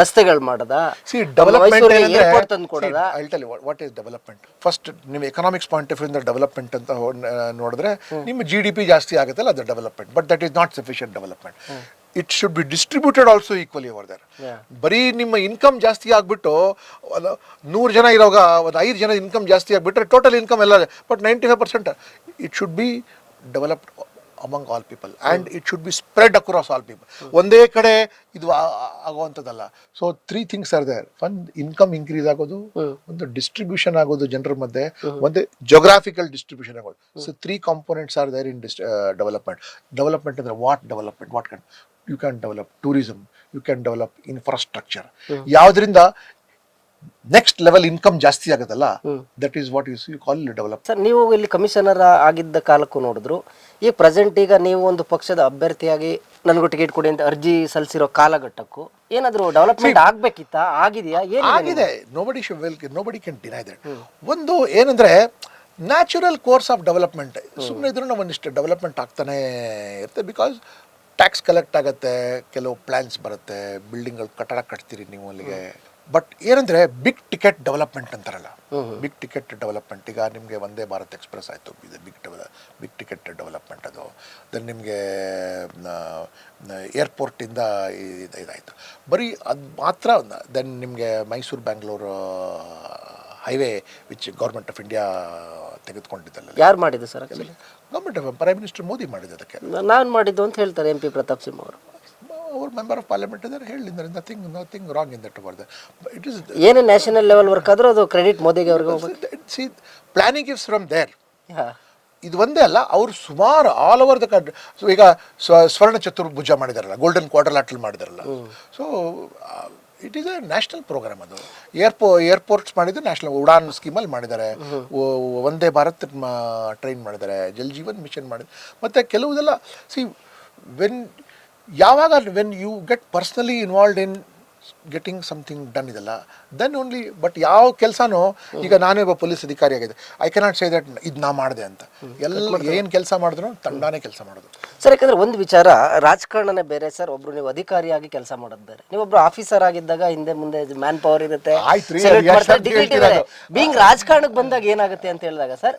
ರಸ್ತೆಗಳು ಮಾಡದ? ಸಿ ಡೆವಲಪ್ಮೆಂಟ್ ಏರ್ಪೋರ್ಟ್ ತಂದು ಕೊಡದ? Ultimately what is development first ನಿಮ್ಮ ಎಕನಾಮಿಕ್ಸ್ ಪಾಯಿಂಟ್ ಆಫ್ ಇಂದ ಡೆವಲಪ್ಮೆಂಟ್ ಅಂತ ನೋಡಿದ್ರೆ ನಿಮ್ಮ ಜಿ ಡಿ ಪಿ ಜಾಸ್ತಿ ಆಗುತ್ತಲ್ಲ ಅದು development but that is not sufficient development it should be distributed also equally over there. ಬರೀ ನಿಮ್ಮ ಇನ್ಕಮ್ ಜಾಸ್ತಿ ಆಗಿಬಿಟ್ಟು ನೂರು ಜನ ಇರೋವಾಗ ಒಂದು ಐದು ಜನ ಇನ್ಕಮ್ ಜಾಸ್ತಿ ಆಗಿಬಿಟ್ರೆ ಟೋಟಲ್ ಇನ್ಕಮ್ ಎಲ್ಲ but ninety five percent it should be developed among all people and it should be spread across all people ಒಂದೇ ಕಡೆ ಇದು ಆಗುವಂಥದ್ದಲ್ಲ. So three things are there ಒಂದು ಇನ್ಕಮ್ ಇನ್ಕ್ರೀಸ್ ಆಗೋದು. ಒಂದು ಡಿಸ್ಟ್ರಿಬ್ಯೂಷನ್ ಆಗೋದು ಜನರ ಮಧ್ಯೆ. ಒಂದು ಜೋಗ್ರಾಫಿಕಲ್ ಡಿಸ್ಟ್ರಿಬ್ಯೂಷನ್ ಆಗೋದು. So three components are there in development development ಅಂದರೆ what development what can you can develop tourism you can develop infrastructure ಯಾವ್ದ್ರಿಂದ next level income ಜಾಸ್ತಿ ಆಗುತ್ತಲ್ಲ that is what you call develop sir ನೀವು ಇಲ್ಲಿ commissioner ಆಗಿದ್ದ ಕಾಲಕ್ಕೂ ನೋಡಿದ್ರು ಈ present ಈಗ ನೀವು ಒಂದು ಪಕ್ಷದ ಅಭ್ಯರ್ಥಿಯಾಗಿ ನನಗೂ ಟಿಕೆಟ್ ಕೊಡಿ ಅಂತ ಅರ್ಜಿ ಸಲ್ಲಿಸಿರೋ ಕಾಲಘಟ್ಟಕ್ಕೂ ಏನಾದರೂ ಡೆವಲಪ್ಮೆಂಟ್ ಆಗ್ಬೇಕಿತ್ತಾ? ಆಗಿದೆಯಾ? ಏನು ಆಗಿದೆ. ನೋಬಡಿ ಶು well nobody can deny that ಒಂದು ಏನಂದ್ರೆ ನ್ಯಾಚುರಲ್ ಕೋರ್ಸ್ ಆಫ್ ಡೆವಲಪ್ಮೆಂಟ್ ಸುಮ್ಮನೆ ಇದ್ರೂ ನಾವು ಒಂದಿಷ್ಟು ಡೆವಲಪ್ಮೆಂಟ್ ಆಗ್ತಾನೆ ಇರುತ್ತೆ ಬಿಕಾಸ್ ಟ್ಯಾಕ್ಸ್ ಕಲೆಕ್ಟ್ ಆಗುತ್ತೆ ಕೆಲವು ಪ್ಲ್ಯಾನ್ಸ್ ಬರುತ್ತೆ ಬಿಲ್ಡಿಂಗ್ಗಳು ಕಟ್ಟಡ ಕಟ್ತೀರಿ ನೀವು ಅಲ್ಲಿಗೆ. ಬಟ್ ಏನಂದ್ರೆ ಬಿಗ್ ಟಿಕೆಟ್ ಡೆವಲಪ್ಮೆಂಟ್ ಅಂತಾರಲ್ಲ. ಬಿಗ್ ಟಿಕೆಟ್ ಡೆವಲಪ್ಮೆಂಟ್ ಈಗ ನಿಮಗೆ ವಂದೇ ಭಾರತ್ ಎಕ್ಸ್ಪ್ರೆಸ್ ಆಯಿತು. ಇದು ಬಿಗ್ ಡೆವಲ ಬಿಗ್ ಟಿಕೆಟ್ ಡೆವಲಪ್ಮೆಂಟ್ ಅದು. ದೆನ್ ನಿಮಗೆ ಏರ್ಪೋರ್ಟಿಂದ ಇದಾಯಿತು. ಬರೀ ಅದು ಮಾತ್ರ ದೆನ್ ನಿಮಗೆ Mysuru Bangalore highway which government of India ತೆಗೆದುಕೊಂಡಿದ್ದಲ್ಲ. ಯಾರು ಮಾಡಿದ್ದು sir government of prime minister Modi ಮಾಡಿದ್ದು ಅದಕ್ಕೆ. ನಾನು ಮಾಡಿದ್ದು ಅಂತ ಹೇಳ್ತಾರೆ ಎಂ ಪಿ ಪ್ರತಾಪ್ ಸಿಂಹ ಅವರು. ಅವರು ಮೆಂಬರ್ ಆಫ್ ಪಾರ್ಲಿಮೆಂಟ್ ಇದ್ದಾರೆ ಹೇಳಿದ್ದಾರೆ nothing nothing wrong in that ವರ್ದ it is ಏನೇ ನ್ಯಾಷನಲ್ ಲೆವೆಲ್ ವರ್ಕ್ ಆದರೂ ಅದು ಕ್ರೆಡಿಟ್ ಮೋದಿಗೆ ಅವ್ರಿಗೆ see planning is from there. ಇದು ಒಂದೇ ಅಲ್ಲ ಅವರು ಸುಮಾರು all over the country so ಈಗ ಸ್ವರ್ಣ ಚತುರ್ಭುಜ ಮಾಡಿದಾರಲ್ಲ ಗೋಲ್ಡನ್ ಕ್ವಾರ್ಟರ್ ಮಾಡಿದಾರಲ್ಲ. So it is a national program ಅದು. ಏರ್ಪೋ ಏರ್ಪೋರ್ಟ್ಸ್ ಮಾಡಿದ್ದು ನ್ಯಾಷನಲ್ ಉಡಾನ್ ಸ್ಕೀಮಲ್ಲಿ ಮಾಡಿದ್ದಾರೆ. ವಂದೇ ಭಾರತ್ ಟ್ರೈನ್ ಮಾಡಿದ್ದಾರೆ. ಜಲ್ ಜೀವನ್ ಮಿಷನ್ ಮಾಡಿದ್ದಾರೆ ಮತ್ತು ಕೆಲವುದೆಲ್ಲ ಸಿ ವೆನ್ ಯಾವಾಗ when you get personally involved in getting something done ಇದೆಲ್ಲ. ದೆನ್ ಓನ್ಲಿ ಬಟ್ ಯಾವ ಕೆಲಸನೂ ಈಗ ನಾನೇ ಒಬ್ಬ ಪೊಲೀಸ್ ಅಧಿಕಾರಿ ಆಗಿದೆ ಐ ಕೆನಾಟ್ ಸೇ ದಟ್ ಇದು ನಾ ಮಾಡಿದೆ ಅಂತ. ಎಲ್ಲ ಏನು ಕೆಲಸ ಮಾಡಿದ್ರು ತಂಡಾನೇ ಕೆಲಸ ಮಾಡೋದು. ಸರ್ ಯಾಕಂದ್ರೆ ಒಂದು ವಿಚಾರ ರಾಜಕಾರಣನೇ ಬೇರೆ ಸರ್ ಒಬ್ರು ನೀವು ಅಧಿಕಾರಿಯಾಗಿ ಕೆಲಸ ಮಾಡೋದು ಬೇರೆ ನೀವೊಬ್ರು ಆಫೀಸರ್ ಆಗಿದ್ದಾಗ ಹಿಂದೆ ಮುಂದೆ ಮ್ಯಾನ್ ಪವರ್ ಇರುತ್ತೆ? ಬೀಂಗ್ ರಾಜಕಾರಣಕ್ಕೆ ಬಂದಾಗ ಏನಾಗುತ್ತೆ ಅಂತ ಹೇಳಿದಾಗ ಸರ್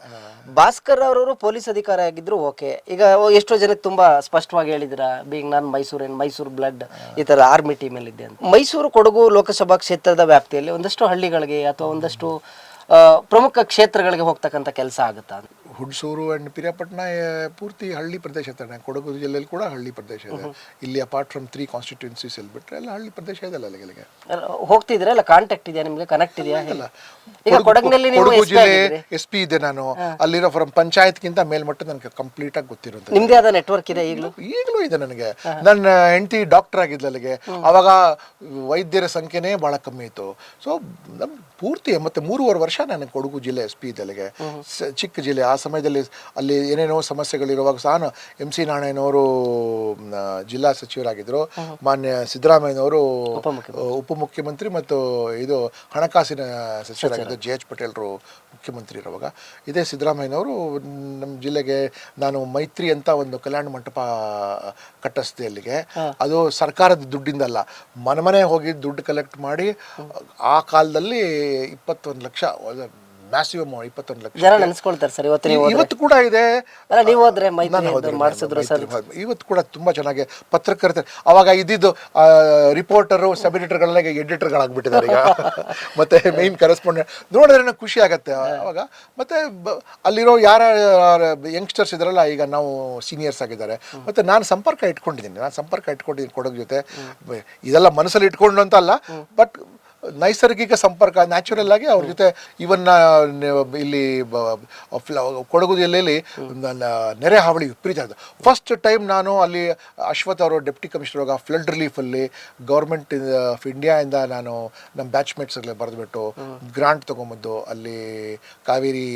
ಭಾಸ್ಕರ್ ಅವರವರು ಪೊಲೀಸ್ ಅಧಿಕಾರಿ ಆಗಿದ್ರು ಓಕೆ. ಈಗ ಎಷ್ಟೋ ಜನಕ್ಕೆ ತುಂಬಾ ಸ್ಪಷ್ಟವಾಗಿ ಹೇಳಿದ್ರ ಬೀಂಗ್ ನಾನು ಮೈಸೂರೇನ್ ಮೈಸೂರು ಬ್ಲಡ್ ಈ ತರ ಆರ್ಮಿ ಟೀಮ್ ಅಲ್ಲಿ ಇದ್ದೆ ಅಂತ. ಮೈಸೂರು ಕೊಡಗು ಲೋಕಸಭಾ ಕ್ಷೇತ್ರದ ವ್ಯಾಪ್ತಿಯಲ್ಲಿ ಒಂದಷ್ಟು ಹಳ್ಳಿಗಳಿಗೆ ಅಥವಾ ಒಂದಷ್ಟು ಪ್ರಮುಖ ಕ್ಷೇತ್ರಗಳಿಗೆ ಹೋಗ್ತಕ್ಕಂಥ ಕೆಲಸ ಆಗುತ್ತಾ? ಹುಡ್ಸೂರು ಆ್ಯಂಡ್ ಪಿರಿಯಾಪಟ್ಟಣ ಪೂರ್ತಿ ಹಳ್ಳಿ ಪ್ರದೇಶ ತಾನೆ. ಕೊಡಗು ಜಿಲ್ಲೆಯಲ್ಲಿ ಕೂಡ ಹಳ್ಳಿ ಪ್ರದೇಶ ಇದೆ. ಇಲ್ಲಿ ಅಪಾರ್ಟ್ ಫ್ರಮ್ ತ್ರೀ ಕಾನ್ಸ್ಟಿಟ್ಯೂನ್ಸೀಸ್ ಅಲ್ಲಿ ಬಿಟ್ಟರೆ ಎಲ್ಲ ಹಳ್ಳಿ ಪ್ರದೇಶ ಇದೆ ಅಲ್ಲ ಅಲ್ಲಿಗೆ. ಹೋಗ್ತಿದ್ರೆ ಅಲ್ಲ ಕಾಂಟ್ಯಾಕ್ಟ್ ಇದೆಯಾ ನಿಮಗೆ? ಕನೆಕ್ಟ್ ಇದೆಯಾ? ಈಗ ಕೊಡಗು- ಕೊಡಗಿನಲ್ಲಿ ನೀವು ಕೊಡಗು ಜಿಲ್ಲೆ ಎಸ್ ಪಿ ಇದೆ ನಾನು. ಅಲ್ಲಿರೋ ಫ್ರಮ್ ಪಂಚಾಯತ್ಗಿಂತ ಮೇಲ್ಮಟ್ಟ ನನಗೆ ಕಂಪ್ಲೀಟ್ ಆಗಿ ಗೊತ್ತಿರೋದು ನಿಮ್ದೇ ಆದ ನೆಟ್ವರ್ಕ್ ಇದೆ ಈಗಲೂ? ಈಗಲೂ ಇದೆ ನನಗೆ. ನನ್ನ ಹೆಂಡತಿ ಡಾಕ್ಟರ್ ಆಗಿದ್ಲು ಅಲ್ಲಿಗೆ. ಅವಾಗ ವೈದ್ಯರ ಸಂಖ್ಯೆನೇ ಭಾಳ ಕಮ್ಮಿ ಇತ್ತು. ಸೊ ನಮ್ ಪೂರ್ತಿ ಮತ್ತೆ ಮೂರುವರೆ ವರ್ಷ ನನಗೆ ಕೊಡಗು ಜಿಲ್ಲೆ ಎಸ್ ಪಿ ಇದೆ ಅಲ್ಲಿಗೆ. ಚಿಕ್ಕ ಜಿಲ್ಲೆ ಆ ಸಮಯದಲ್ಲಿ ಅಲ್ಲಿ ಏನೇನೋ ಸಮಸ್ಯೆಗಳಿರುವಾಗ ಸಹ ಎಂ ಸಿ ನಾರಾಯಣವರು ಜಿಲ್ಲಾ ಸಚಿವರಾಗಿದ್ದರು. ಮಾನ್ಯ ಸಿದ್ದರಾಮಯ್ಯನವರು ಉಪಮುಖ್ಯಮಂತ್ರಿ. ಮತ್ತು ಇದು ಹಣಕಾಸಿನ ಸಚಿವರಾಗಿದ್ದರು ಜೆ ಎಚ್ ಪಟೇಲ್ರು ಮುಖ್ಯಮಂತ್ರಿ ಇರುವಾಗ. ಇದೇ ಸಿದ್ದರಾಮಯ್ಯನವರು ನಮ್ಮ ಜಿಲ್ಲೆಗೆ ನಾನು ಮೈತ್ರಿ ಅಂತ ಒಂದು ಕಲ್ಯಾಣ ಮಂಟಪ ಕಟ್ಟಿಸಿದೆ ಅಲ್ಲಿಗೆ ಅದು ಸರ್ಕಾರದ ದುಡ್ಡಿಂದಲ್ಲ. ಮನೆ ಮನೆ ಹೋಗಿ ದುಡ್ಡು ಕಲೆಕ್ಟ್ ಮಾಡಿ ಆ ಕಾಲದಲ್ಲಿ ಇಪ್ಪತ್ತೊಂದು ಲಕ್ಷ ಮ್ಯಾಸಿವ್ ಅಮೌಂಟ್ ಇಪ್ಪತ್ತೊಂದು ಲಕ್ಷ ಜನ ನೆನೆಸ್ಕೊಳ್ತಾರೆ ಸರ್ ಇವತ್ತು ನೀವು ಇವತ್ತು ಕೂಡ ಇದೆ. ಅಲ್ಲ ನೀವು ಹೋದ್ರೆ ಮೈತ್ರಿ ನಾನು ಮಾಡಿಸಿದ್ರು ಸರ್. ಮೈತ್ರಿ. ಇವತ್ತು ಕೂಡ ತುಂಬಾ ಚೆನ್ನಾಗಿ ಪತ್ರಕರ್ತರು ಅವಾಗ ಇದ್ದಿದ್ದು ರಿಪೋರ್ಟರು ಸಬ್ ಎಡಿಟರ್ ಎಡಿಟರ್ಗಳಾಗ್ಬಿಟ್ಟಿದ್ದಾರೆ ಈಗ. [LAUGHS] ಮತ್ತೆ ಮೇನ್ ಕರೆಸ್ಪಾಂಡೆಂಟ್ ನೋಡಿದ್ರೆ ನಂಗೆ ಖುಷಿ ಆಗತ್ತೆ ಅವಾಗ. ಮತ್ತೆ ಬ- ಅಲ್ಲಿರೋ ಯಾರ ಯಂಗ್ಸ್ಟರ್ಸ್ ಇದ್ರಲ್ಲ ಈಗ ನಾವು ಸೀನಿಯರ್ಸ್ ಆಗಿದ್ದಾರೆ. ಮತ್ತೆ ನಾನು ಸಂಪರ್ಕ ಇಟ್ಕೊಂಡಿದ್ದೀನಿ. ನಾನು ಸಂಪರ್ಕ ಇಟ್ಕೊಂಡಿದ್ದೀನಿ ಕೊಡೋಕ್ ಜೊತೆ. ಬ- ಇದೆಲ್ಲ ಮನಸ್ಸಲ್ಲಿ ಇಟ್ಕೊಂಡು ಅಂತ ಅಲ್ಲ ಬಟ್ ನೈಸರ್ಗಿಕ ಸಂಪರ್ಕ ನ್ಯಾಚುರಲ್ ಆಗಿ ಅವ್ರ ಜೊತೆ ಇವನ್ ಇಲ್ಲಿ ಕೊಡಗು ಜಿಲ್ಲೆಯಲ್ಲಿ ನೆರೆ ಹಾವಳಿ ವಿಪರೀತ ಆಗಿದೆ. ಫಸ್ಟ್ ಟೈಮ್ ನಾನು ಅಲ್ಲಿ ಅಶ್ವಥ್ ಅವರು ಡೆಪ್ಟಿ ಕಮಿಷನರ್ ಆಗ ಫ್ಲಡ್ ರಿಲೀಫಲ್ಲಿ ಗೌರ್ಮೆಂಟ್ ಆಫ್ ಇಂಡಿಯಾಯಿಂದ ನಾನು ನಮ್ಮ ಬ್ಯಾಚ್ಮೇಟ್ಸ್ಗಳೇ ಬರೆದ್ಬಿಟ್ಟು ಗ್ರಾಂಟ್ ತೊಗೊಂಬಂದು ಅಲ್ಲಿ ಕಾವೇರಿ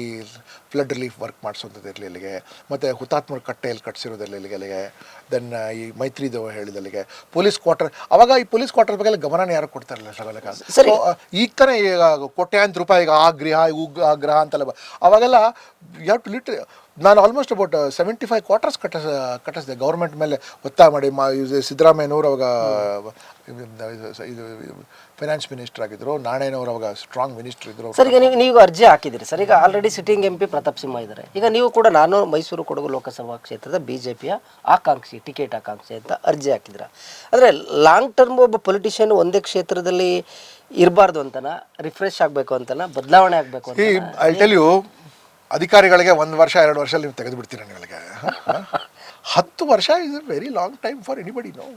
ಫ್ಲಡ್ ರಿಲೀಫ್ ವರ್ಕ್ ಮಾಡಿಸೋಂಥದ್ದು ಇಲ್ಲಿಗೆ. ಮತ್ತು ಹುತಾತ್ಮರ ಕಟ್ಟೆಯಲ್ಲಿ ಇಲ್ಲಿಗೆ, ಅಲ್ಲಿಗೆ. ದೆನ್ ಈ ಮೈತ್ರಿದೇವ ಹೇಳಿದ ಅಲ್ಲಿಗೆ ಪೊಲೀಸ್ ಕ್ವಾರ್ಟರ್ ಅವಾಗ ಈ ಪೊಲೀಸ್ ಕ್ವಾರ್ಟರ್ ಬಗ್ಗೆ ಗಮನನೇ ಯಾರು ಕೊಡ್ತಾ ಇರಲಿಲ್ಲ ಸಗಲಕ ಸರಿ. So, ಈಗ ತಾನೇ ಈಗ ಕೋಟ್ಯಾಂತರ ರೂಪಾಯಿ ಈಗ ಆ ಗೃಹ ಉಗ್ ಆ ಗೃಹ ಅಂತೆಲ್ಲ ಬ- ಅವಾಗೆಲ್ಲ ಯು ಟು ಲಿಟ್ರಿ ನಾನು almost about seventy five quarters ಕಟ್ಟಿಸ್ ಕಟ್ಟಿಸಿದೆ. ಗೌರ್ಮೆಂಟ್ ಮೇಲೆ ಒತ್ತಾಯ ಮಾಡಿ. ಮಾ ಇದು ಸಿದ್ದರಾಮಯ್ಯನವರು ಅವಾಗ ಇದು- ಫೈನಾನ್ಸ್ ಮಿನಿಸ್ಟರ್ ಆಗಿದ್ರು. ನಾರಾಯಣವರು ಅವಾಗ ಸ್ಟ್ರಾಂಗ್ ಮಿನಿಸ್ಟರ್ ಇದ್ದರು ಸರ್ ಈಗ ನೀವು ನೀವು ಅರ್ಜಿ ಹಾಕಿದ್ದೀರಿ ಸರ್ ಈಗ already sitting M P Pratap Simha ಇದ್ದಾರೆ. ಈಗ ನೀವು ಕೂಡ ನಾನು ಮೈಸೂರು ಕೊಡಗು ಲೋಕಸಭಾ ಕ್ಷೇತ್ರದ ಬಿ ಜೆ ಪಿಯ ಆಕಾಂಕ್ಷಿ ಟಿಕೆಟ್ ಆಕಾಂಕ್ಷಿ ಅಂತ ಅರ್ಜಿ ಹಾಕಿದ್ರ ಅಂದರೆ ಲಾಂಗ್ ಟರ್ಮ್ ಒಬ್ಬ ಪೊಲಿಟಿಷಿಯನ್ ಒಂದೇ ಕ್ಷೇತ್ರದಲ್ಲಿ ಇರಬಾರ್ದು ಅಂತನ? ರಿಫ್ರೆಶ್ ಆಗಬೇಕು ಅಂತನ? ಬದಲಾವಣೆ ಆಗಬೇಕು ಅಂತ ಐ ಟೆಲ್ ಯು ಅಧಿಕಾರಿಗಳಿಗೆ ಒಂದು ವರ್ಷ, ಎರಡು ವರ್ಷ ನೀವು ತೆಗೆದು ಬಿಡ್ತೀರ ನಿಮಗೆ ಹತ್ತು ವರ್ಷ is a very long time for anybody no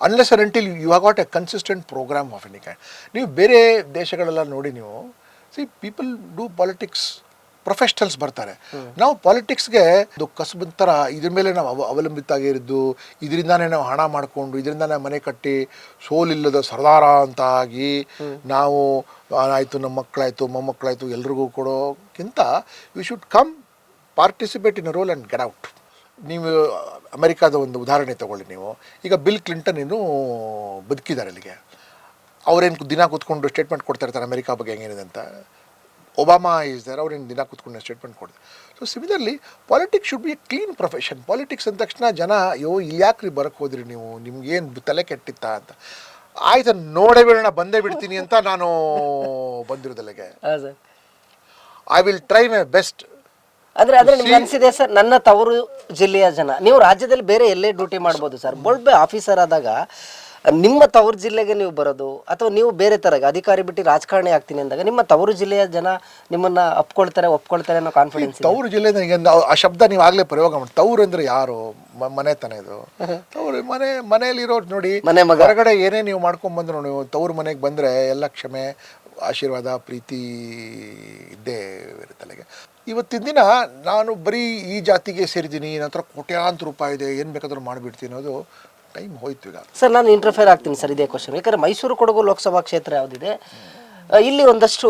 unless until you have got a consistent program of any ನೀವು ಬೇರೆ ದೇಶಗಳೆಲ್ಲ ನೋಡಿ ನೀವು see people do politics professionals ಬರ್ತಾರೆ. ನಾವು ಪಾಲಿಟಿಕ್ಸ್ಗೆ ಅದು ಕಸಬಿನ ಥರ ಇದ್ರ ಮೇಲೆ ನಾವು ಅವ ಅವಲಂಬಿತ ಆಗಿರಿದ್ದು ಇದರಿಂದಾನೇ ನಾವು ಹಣ ಮಾಡಿಕೊಂಡು ಇದರಿಂದಾನೇ ಮನೆ ಕಟ್ಟಿ ಸೋಲಿಲ್ಲದ ಸರದಾರ ಅಂತ ಆಗಿ ನಾವು ಆಯಿತು ನಮ್ಮ ಮಕ್ಕಳಾಯಿತು ಮೊಮ್ಮಕ್ಕಳಾಯ್ತು ಎಲ್ರಿಗೂ ಕೊಡೋಕ್ಕಿಂತ we should come participate in role and get out ನೀವು ಅಮೆರಿಕಾದ ಒಂದು ಉದಾಹರಣೆ ತಗೊಳ್ಳಿ ನೀವು. ಈಗ ಬಿಲ್ ಕ್ಲಿಂಟನ್ ಇನ್ನೂ ಬದುಕಿದ್ದಾರೆ ಅಲ್ಲಿಗೆ. ಅವರೇನು ದಿನ ಕೂತ್ಕೊಂಡು ಸ್ಟೇಟ್ಮೆಂಟ್ ಕೊಡ್ತಾ ಇರ್ತಾರೆ ಅಮೆರಿಕಾ ಬಗ್ಗೆ ಹೆಂಗೇನಿದೆ ಅಂತ. ಒಬಾಮಾ ಈಸ್ ದರ್ ಅವ್ರೇನು ದಿನ ಕೂತ್ಕೊಂಡು ಸ್ಟೇಟ್ಮೆಂಟ್ ಕೊಡ್ತಾರೆ so similarly politics should be a clean profession politics ಅಂದ ತಕ್ಷಣ ಜನ ಅಯ್ಯೋ ಇಲ್ಲಿ ಯಾಕ್ರಿ ಬರಕ್ಕೆ ಹೋದ್ರಿ ನೀವು ನಿಮ್ಗೇನು ತಲೆ ಕೆಟ್ಟಿತ್ತಾ ಅಂತ ಆಯ್ತು ನೋಡೇ ಬಿಡೋಣ ಬಂದೇ ಬಿಡ್ತೀನಿ ಅಂತ ನಾನು ಬಂದಿರೋದಲ್ಲಿಗೆ. I will try my best ಅಂದ್ರೆ ಅಂದ್ರೆ ನಿಮ್ಗೆ ಅನ್ಸಿದೆ ಸರ್ ನನ್ನ ತವರು ಜಿಲ್ಲೆಯ ಜನ. ನೀವು ರಾಜ್ಯದಲ್ಲಿ ಬೇರೆ ಎಲ್ಲೇ ಡ್ಯೂಟಿ ಮಾಡ್ಬೋದು ಸರ್. ಒಳ್ಳೆ ಆಫೀಸರ್ ಆದಾಗ ನಿಮ್ಮ ತವರು ಜಿಲ್ಲೆಗೆ ನೀವು ಬರೋದು ಅಥವಾ ನೀವು ಬೇರೆ ಥರ ಅಧಿಕಾರಿ ಬಿಟ್ಟು ರಾಜಕಾರಣಿ ಆಗ್ತೀನಿ ಅಂದಾಗ ನಿಮ್ಮ ತವರು ಜಿಲ್ಲೆಯ ಜನ ನಿಮ್ಮನ್ನ ಒಪ್ಕೊಳ್ತಾರೆ ಒಪ್ಕೊಳ್ತಾರೆ ಅನ್ನೋ ಕಾನ್ಫಿಡೆನ್ಸ್ ತವರು ಜಿಲ್ಲೆ ನನಗೆ ಆ ಶಬ್ದ ನೀವು ಆಗಲೇ ಪ್ರಯೋಗ ಮಾಡಿ ತವರು ಅಂದ್ರೆ ಯಾರು? ಮ- ಮನೆ ತಾನೇ ಇದು. ತವರು ಮನೆ ಮನೆಯಲ್ಲಿರೋ ನೋಡಿ ಮನೆ. ಹೊರಗಡೆ ಏನೇ ನೀವು ಮಾಡ್ಕೊಂಡ್ ಬಂದ್ರು ನೀವು ತವರು ಮನೆಗೆ ಬಂದ್ರೆ ಎಲ್ಲ ಕ್ಷಮೆ ಆಶೀರ್ವಾದ ಪ್ರೀತಿ ಇದ್ದೇ ಅಲ್ಲಿಗೆ. ಇವತ್ತಿನ ದಿನ ನಾನು ಬರೀ ಈ ಜಾತಿಗೆ ಸೇರಿದ್ದೀನಿ ನನ್ನ ಹತ್ರ ಕೋಟ್ಯಾಂತರ ರೂಪಾಯಿ ಇದೆ ಏನು ಬೇಕಾದರೂ ಮಾಡಿಬಿಡ್ತೀನಿ ಅನ್ನೋದು ಟೈಮ್ ಹೋಯ್ತು ಈಗ. ಸರ್ ನಾನು ಇಂಟರ್ಫೇರ್ ಆಗ್ತೀನಿ ಸರ್ ಇದೇ ಕ್ವಶನ್ ಯಾಕಂದ್ರೆ ಮೈಸೂರು ಕೊಡಗು ಲೋಕಸಭಾ ಕ್ಷೇತ್ರ ಯಾವುದಿದೆ? ಆ, ಇಲ್ಲಿ ಒಂದಷ್ಟು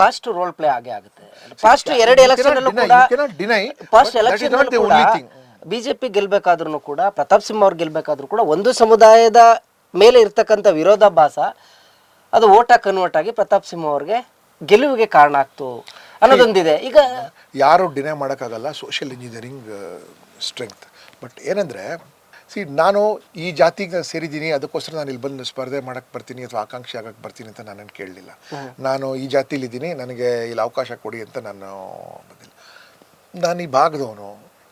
ಕಾಸ್ಟ್ ರೋಲ್ ಪ್ಲೇ ಆಗೇ ಆಗುತ್ತೆ. ಫಾಸ್ಟ್ ಎರಡು ಎಲೆಕ್ಷನ್ ಅಲ್ಲೂ deny, ಕೂಡ you cannot deny, fast but that is election not the ಕೂಡ only thing. ಬಿಜೆಪಿ ಗೆಲ್ಬೇಕಾದ್ರೂ ಕೂಡ ಪ್ರತಾಪ್ ಸಿಂಹ ಅವ್ರು ಗೆಲ್ಬೇಕಾದ್ರೂ ಕೂಡ ಒಂದು ಸಮುದಾಯದ ಮೇಲೆ ಇರ್ತಕ್ಕಂಥ ವಿರೋಧಾಭಾಸ ಅದು ಓಟ ಕನ್ವರ್ಟ್ ಆಗಿ ಪ್ರತಾಪ್ ಸಿಂಹ ಅವ್ರಿಗೆ ಗೆಲುವಿಗೆ ಕಾರಣ ಆಗ್ತು ಅನ್ನೋದೊಂದಿದೆ. ಈಗ ಯಾರು ಡಿನೈ ಮಾಡೋಕ್ಕಾಗಲ್ಲ ಸೋಷಿಯಲ್ ಇಂಜಿನಿಯರಿಂಗ್ ಸ್ಟ್ರೆಂಗ್ತ್ ಬಟ್ ಏನಂದರೆ ಸಿ ನಾನು ಈ ಜಾತಿಗೆ ಸೇರಿದ್ದೀನಿ ಅದಕ್ಕೋಸ್ಕರ ನಾನು ಇಲ್ಲಿ ಬಂದು ಸ್ಪರ್ಧೆ ಮಾಡಕ್ಕೆ ಬರ್ತೀನಿ ಅಥವಾ ಆಕಾಂಕ್ಷಿ ಆಗಕ್ಕೆ ಬರ್ತೀನಿ ಅಂತ ನಾನು ಕೇಳಲಿಲ್ಲ. ನಾನು ಈ ಜಾತಿಲಿದ್ದೀನಿ ನನಗೆ ಇಲ್ಲಿ ಅವಕಾಶ ಕೊಡಿ ಅಂತ ನಾನು ಬಂದಿಲ್ಲ. ನಾನು ಈ ಭಾಗದವನು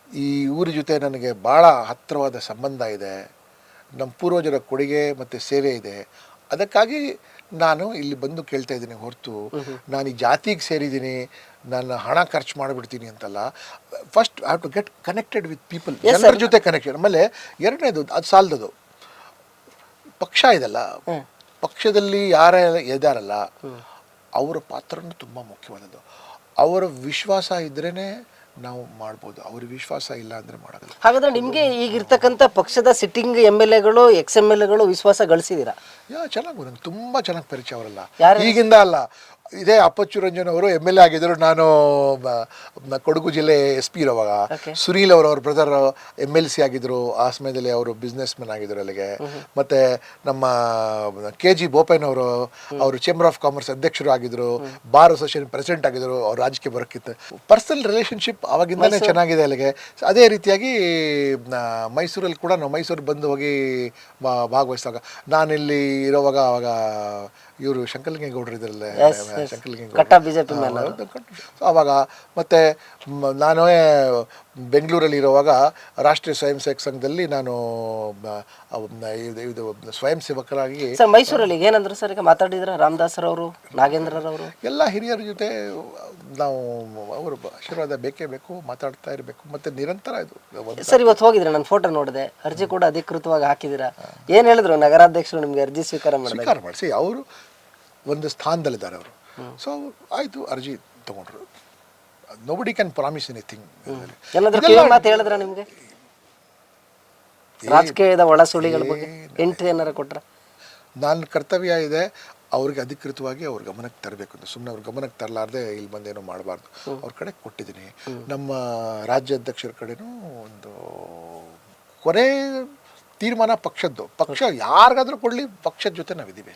ಈ ಊರ ಜೊತೆ ನನಗೆ ಭಾಳ ಹತ್ತಿರವಾದ ಸಂಬಂಧ ಇದೆ ನಮ್ಮ ಪೂರ್ವಜರ ಕೊಡುಗೆ ಮತ್ತು ಸೇವೆ ಇದೆ. ಅದಕ್ಕಾಗಿ ನಾನು ಇಲ್ಲಿ ಬಂದು ಕೇಳ್ತಾ ಇದ್ದೀನಿ ಹೊರತು ನಾನು ಈ ಜಾತಿಗೆ ಸೇರಿದ್ದೀನಿ ನಾನು ಹಣ ಖರ್ಚು ಮಾಡಿಬಿಡ್ತೀನಿ ಅಂತಲ್ಲ first have to get connected with people ಜನರ ಜೊತೆ ಕನೆಕ್ಷನ್ ಆಮೇಲೆ ಎರಡನೇದು ಅದು ಸಾಲದದು. ಪಕ್ಷ ಇದೆಲ್ಲ ಪಕ್ಷದಲ್ಲಿ ಯಾರ ಇದ್ದಾರಲ್ಲ ಅವರ ಪಾತ್ರನೂ ತುಂಬ ಮುಖ್ಯವಾದದ್ದು. ಅವರ ವಿಶ್ವಾಸ ಇದ್ರೇ ನಾವು ಮಾಡ್ಬೋದು. ಅವ್ರ ವಿಶ್ವಾಸ ಇಲ್ಲ ಅಂದರೆ ಮಾಡೋದಿಲ್ಲ ಹಾಗಾದ್ರೆ ನಿಮಗೆ ಈಗಿರ್ತಕ್ಕಂಥ ಪಕ್ಷದ ಸಿಟ್ಟಿಂಗ್ ಎಂ ಎಲ್ ಎಗಳು ಎಕ್ಸ್ ಎಂ ಎಲ್ ಎಗಳು ವಿಶ್ವಾಸ ಗಳಿಸಿದೀರಾ? ಯಾ ಚೆನ್ನಾಗಿ ನಂಗೆ ತುಂಬ ಚೆನ್ನಾಗಿ ಪರಿಚಯ ಅವರಲ್ಲ? ಈಗಿಂದ ಅಲ್ಲ ಇದೇ ಅಪ್ಪಚ್ಚು ರಂಜನ್ ಅವರು ಎಂ ಎಲ್ ಎ ಆಗಿದ್ದರು. ನಾನು ಕೊಡಗು ಜಿಲ್ಲೆ ಎಸ್ ಪಿ ಇರೋವಾಗ. ಸುನೀಲ್ ಅವರು ಅವ್ರ ಬ್ರದರ್ ಎಂ ಎಲ್ ಸಿ ಆಗಿದ್ರು. ಆ ಸಮಯದಲ್ಲಿ ಅವರು ಬಿಸ್ನೆಸ್ ಮ್ಯಾನ್ ಆಗಿದ್ರು ಅಲ್ಲಿಗೆ. ಮತ್ತೆ ನಮ್ಮ ಕೆ ಜಿ ಬೋಪಯ್ಯನವರು ಅವರು ಚೇಂಬರ್ ಆಫ್ ಕಾಮರ್ಸ್ ಅಧ್ಯಕ್ಷರು ಆಗಿದ್ರು. ಬಾರ್ ಅಸೋಸಿಯೇಷನ್ ಪ್ರೆಸಿಡೆಂಟ್ ಆಗಿದ್ರು. ಅವ್ರು ರಾಜಕೀಯ ಬರೋಕ್ಕಿತ್ತು ಪರ್ಸನಲ್ ರಿಲೇಷನ್ಶಿಪ್ ಅವಾಗಿಂದಲೇ ಚೆನ್ನಾಗಿದೆ ಅಲ್ಲಿಗೆ. ಅದೇ ರೀತಿಯಾಗಿ ಮೈಸೂರಲ್ಲಿ ಕೂಡ ನಾವು ಮೈಸೂರು ಬಂದು ಹೋಗಿ ಭಾಗವಹಿಸಿದಾಗ ನಾನಿಲ್ಲಿ ಇರೋವಾಗ ಅವಾಗ ಇವರು ಶಂಕರಲಿಂಗೇಗೌಡರು ಇದ್ರಲ್ಲ. ಕಟ್ಟ BJP ಮೇಲೆ. ಅವಾಗ ಮತ್ತೆ ಮ- ನಾನು ಬೆಂಗಳೂರಲ್ಲಿ ಇರುವಾಗ ರಾಷ್ಟ್ರೀಯ ಸ್ವಯಂ ಸೇವಕ ಸಂಘದಲ್ಲಿ ನಾನು ಮ- ಅವ್ನ ಇದು ಇದು ಸ್ವಯಂ ಸೇವಕರಾಗಿ ಸರ್ ಮೈಸೂರಲ್ಲಿ ಏನಂದ್ರೆ ಏನಂದ್ರು ಸರ್ ಈಗ ಮಾತಾಡಿದ್ರ? ರಾಮದಾಸರವರು ನಾಗೇಂದ್ರರವರು ಎಲ್ಲ ಹಿರಿಯರ ಜೊತೆ ನಾವು ಅವರು ಆಶೀರ್ವಾದ ಬೇಕೇ ಬೇಕು ಮಾತಾಡ್ತಾ ಇರಬೇಕು ಮತ್ತೆ ನಿರಂತರ ಇದು ಒಂದು ಸರ್ ಇವತ್ತು ಹೋಗಿದ್ರೆ ನಾನು ಫೋಟೋ ನೋಡಿದೆ. ಅರ್ಜಿ ಕೂಡ ಅಧಿಕೃತವಾಗಿ ಹಾಕಿದ್ದೀರಾ? ಏನ್ ಹೇಳಿದ್ರು ನಗರಾಧ್ಯಕ್ಷರು ನಿಮ್ಗೆ ಅರ್ಜಿ ಸ್ವೀಕಾರ ಮಾಡಿದಾಗ? ಸ್ವೀಕಾರ ಮಾಡಿಸಿ ಅವರು ಒಂದು ಸ್ಥಾನದಲ್ಲಿದ್ದಾರೆ ಅವರು. ಸೊ ಆಯಿತು ಅರ್ಜಿ ತಗೊಂಡ್ರು. ನೋಬಡಿ ಕ್ಯಾನ್ ಪ್ರಾಮಿಸ್ ಎನಿಥಿಂಗ್ ಹೇಳಿದ್ರ ನಿಮ್ಗೆ? ರಾಜಕೀಯದ ಒಳ ಸುಳಿಗಳ ಬಗ್ಗೆ ಎಂಟ್ರಿ ಏನಾರ ಕೊಟ್ರ? ನನ್ನ ಕರ್ತವ್ಯ ಇದೆ ಅವ್ರಿಗೆ ಅಧಿಕೃತವಾಗಿ ಅವ್ರ ಗಮನಕ್ಕೆ ತರಬೇಕು ಅಂತ. ಸುಮ್ಮನೆ ಅವ್ರ ಗಮನಕ್ಕೆ ತರಲಾರ್ದೆ ಇಲ್ಲಿ ಬಂದೇನೋ ಮಾಡಬಾರ್ದು. ಅವ್ರ ಕಡೆ ಕೊಟ್ಟಿದ್ದೀನಿ. ನಮ್ಮ ರಾಜ್ಯಾಧ್ಯಕ್ಷರ ಕಡೆನೂ ಒಂದು ಕೊನೆ ತೀರ್ಮಾನ ಪಕ್ಷದ್ದು. ಪಕ್ಷ ಯಾರಿಗಾದ್ರೂ ಕೊಡಲಿ ಪಕ್ಷದ ಜೊತೆ ನಾವಿದ್ದೀವಿ.